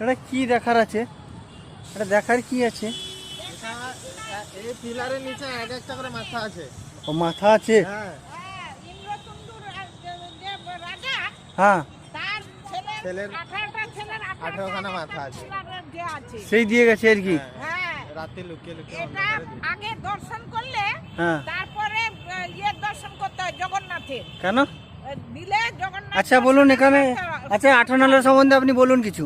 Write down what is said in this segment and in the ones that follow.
এটা কি দেখার আছে? এটা দেখার কি আছে? এই পিলারের নিচে এক একটা করে মাথা আছে। ও মাথা আছে? হ্যাঁ। হ্যাঁ, হ্যাঁ ছেলের আঠারোখানা মাথা আছে। সেই দিয়ে গেছে আর কি? হ্যাঁ। রাতে লুকিয়ে লুকিয়ে। আগে দর্শন করলে হ্যাঁ। তারপরে ইয়ে দর্শন করতে হয় জগন্নাথের। কেন? দিলে জগন্নাথ আচ্ছা বলুন এখানে। আচ্ছা আঠানলের সম্বন্ধে আপনি বলুন কিছু।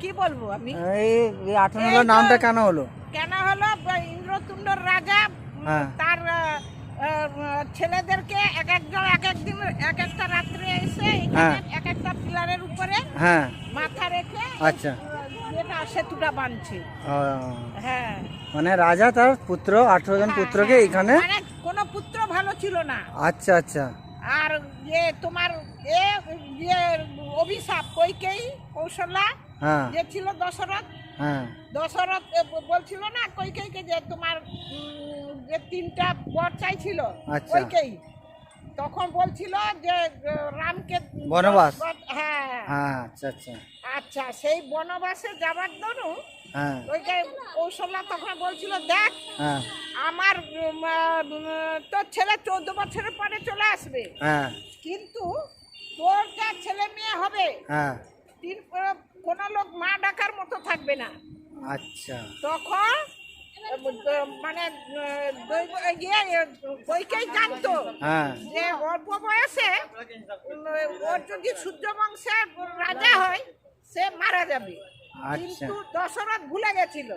কি বলব আমি? এই এই নামটা কেন হলো? কেন হলো? ইন্দ্রতুণ্ডর রাজা হ্যাঁ। তার ছেলেদেরকে এক একজন এক এক দিন এক একটা রাত্রে এসে হ্যাঁ। এক একটা পিলারের উপরে হ্যাঁ। মাথা রেখে আচ্ছা। সেতুটা বাঁধছে ও, হ্যাঁ। মানে রাজা তার পুত্র আঠারো জন পুত্রকে হ্যাঁ, এখানে মানে কোনো পুত্র ভালো ছিল না। আচ্ছা আচ্ছা। আর ইয়ে তোমার এ ইয়ে অভিশাপ কইকেই কৌশলা? হ্যাঁ। যে ছিল দশরথ? হ্যাঁ। দশরথ বলছিল না কইকেইকে যে তোমার যে তিনটা বর চাইছিল? আচ্ছা। কইকেই তখন বলছিল যে রামকে বনবাস। হ্যাঁ। হ্যাঁ আচ্ছা আচ্ছা। আচ্ছা সেই বনবাসে যাবার দরু হ্যাঁ। ওইকে কৌশল্যা তখন বলছিল দেখ হ্যাঁ। আমার তোর ছেলে চোদ্দ বছরের পরে চলে আসবে। হ্যাঁ। কিন্তু তোর যা ছেলে মেয়ে হবে কোনো লোক মা ডাকার মতো থাকবে না। আচ্ছা। তখন মানে ইয়ে বইকেই জানতো যে অল্প বয়সে ওর যদি সূর্য বংশের রাজা হয়। সে মারা যাবে। আচ্ছা। কিন্তু দশরথ ভুলে গেছিল।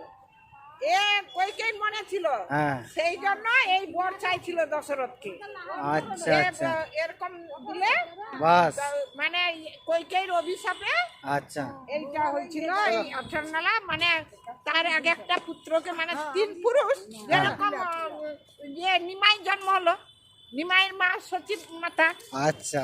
এ কইকেই মনে ছিল। হ্যাঁ। সেই জন্য এই বর চাইছিল দশরথকে। আচ্ছা আচ্ছা। এরকম দিলে বাস। মানে কৈকের অভিশাপে আচ্ছা। এইটা হয়েছিল এই অঠরনালা মানে তার এক একটা পুত্রকে মানে তিন পুরুষ যেরকম আহ, ইয়ে নিমাই জন্ম হলো। নিমাইয়ের মা সচিব মাতা। আচ্ছা।